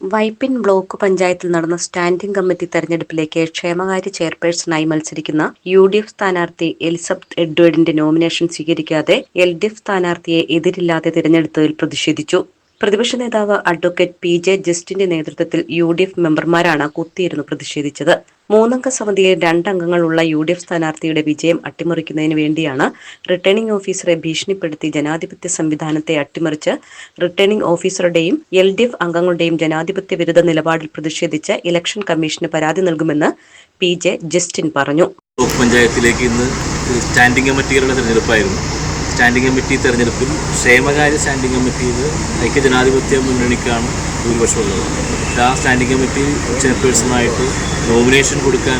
Vypin block പഞ്ചായത്തിൽ നടന്ന standing committee തെരഞ്ഞെടുപ്പിലേക്ക് ക്ഷേമകാര്യ ചെയർപേഴ്സണായി മത്സരിക്കുന്ന യു ഡി എഫ് സ്ഥാനാർത്ഥി എലിസബത്ത് എഡ്വേർഡിന്റെ നോമിനേഷൻ സ്വീകരിക്കാതെ എൽ ഡി എഫ് സ്ഥാനാർത്ഥിയെ എതിരില്ലാതെ തിരഞ്ഞെടുത്തതിൽ പ്രതിഷേധിച്ചു. പ്രതിപക്ഷ നേതാവ് അഡ്വക്കേറ്റ് പി ജെ ജസ്റ്റിന്റെ നേതൃത്വത്തിൽ യു ഡി എഫ് മെമ്പർമാരാണ് കുത്തിയിരുന്നു പ്രതിഷേധിച്ചത്. മൂന്നംഗ സമിതിയിൽ രണ്ടംഗങ്ങളുള്ള യു ഡി എഫ് സ്ഥാനാർത്ഥിയുടെ വിജയം അട്ടിമറിക്കുന്നതിന് വേണ്ടിയാണ് റിട്ടേണിംഗ് ഓഫീസറെ ഭീഷണിപ്പെടുത്തി ജനാധിപത്യ സംവിധാനത്തെ അട്ടിമറിച്ച് റിട്ടേണിംഗ് ഓഫീസറുടെയും എൽ ഡി എഫ് അംഗങ്ങളുടെയും ജനാധിപത്യ വിരുദ്ധ നിലപാടിൽ പ്രതിഷേധിച്ച് ഇലക്ഷൻ കമ്മീഷന് പരാതി നൽകുമെന്ന് പി ജെ ജസ്റ്റിൻ പറഞ്ഞു. പഞ്ചായത്തിലേക്ക് ഇന്ന് സ്റ്റാൻഡിംഗ് കമ്മിറ്റികളുടെ തിരഞ്ഞെടുപ്പായിരുന്നു. സ്റ്റാൻഡിംഗ് കമ്മിറ്റി തെരഞ്ഞെടുപ്പിൽ ക്ഷേമകാര്യ സ്റ്റാൻഡിംഗ് കമ്മിറ്റിയിൽ ഐക്യജനാധിപത്യ മുന്നണിക്കാണ് ഭൂരിപക്ഷമുള്ളത്. പക്ഷേ ആ സ്റ്റാൻഡിംഗ് കമ്മിറ്റി ചെയർപേഴ്സണായിട്ട് നോമിനേഷൻ കൊടുക്കാൻ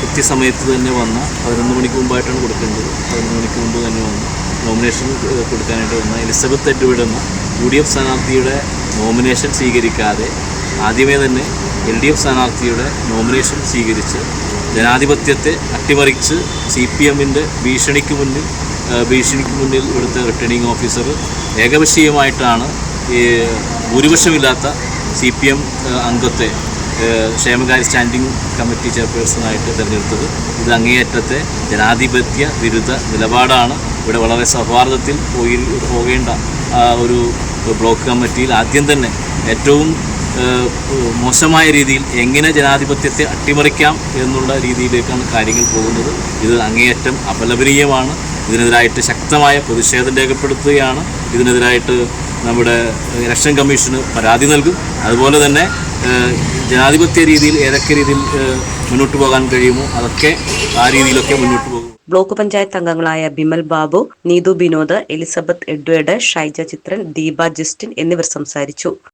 കൃത്യസമയത്ത് തന്നെ വന്ന പതിനൊന്ന് മണിക്ക് മുമ്പായിട്ടാണ് കൊടുക്കേണ്ടത്. പതിനൊന്ന് മണിക്ക് മുമ്പ് തന്നെ വന്ന് നോമിനേഷൻ കൊടുക്കാനായിട്ട് വന്ന എലിസബത്ത് എഡ്വേഡ് എന്ന യു ഡി എഫ് സ്ഥാനാർത്ഥിയുടെ നോമിനേഷൻ സ്വീകരിക്കാതെ ആദ്യമേ തന്നെ എൽ ഡി എഫ് സ്ഥാനാർത്ഥിയുടെ നോമിനേഷൻ സ്വീകരിച്ച് ജനാധിപത്യത്തെ അട്ടിമറിച്ച് സി പി എമ്മിന്റെ ഭീഷണിക്ക് മുന്നിൽ ഭീഷണിക്ക് മുന്നിൽ ഇവിടുത്തെ റിട്ടേണിംഗ് ഓഫീസർ ഏകപക്ഷീയമായിട്ടാണ് ഈ ഭൂരിപക്ഷമില്ലാത്ത സി പി എം അംഗത്തെ ക്ഷേമകാര്യ സ്റ്റാൻഡിംഗ് കമ്മിറ്റി ചെയർപേഴ്സണായിട്ട് തിരഞ്ഞെടുത്തത്. ഇത് അങ്ങേയറ്റത്തെ ജനാധിപത്യ വിരുദ്ധ നിലപാടാണ്. ഇവിടെ വളരെ സൗഹാർദ്ദത്തിൽ പോയി പോകേണ്ട ഒരു ബ്ലോക്ക് കമ്മിറ്റിയിൽ ആദ്യം തന്നെ ഏറ്റവും മോശമായ രീതിയിൽ എങ്ങനെ ജനാധിപത്യത്തെ അട്ടിമറിക്കാം എന്നുള്ള രീതിയിലേക്കാണ് കാര്യങ്ങൾ പോകുന്നത്. ഇത് അങ്ങേയറ്റം അപലപനീയമാണ്. ഇതിനെതിരായിട്ട് ശക്തമായ പ്രതിഷേധം രേഖപ്പെടുത്തുകയാണ്. ഇതിനെതിരായിട്ട് നമ്മുടെ ഇലക്ഷൻ കമ്മീഷന് പരാതി നൽകും. അതുപോലെ തന്നെ ജനാധിപത്യ രീതിയിൽ ഏതൊക്കെ രീതിയിൽ മുന്നോട്ട് പോകാൻ കഴിയുമോ അതൊക്കെ ആ രീതിയിലൊക്കെ മുന്നോട്ട് പോകും. ബ്ലോക്ക് പഞ്ചായത്ത് അംഗങ്ങളായ Bimal Babu Neethu Binod Elizabeth Edward Shaija Chithran Deepa Justin എന്നിവർ സംസാരിച്ചു.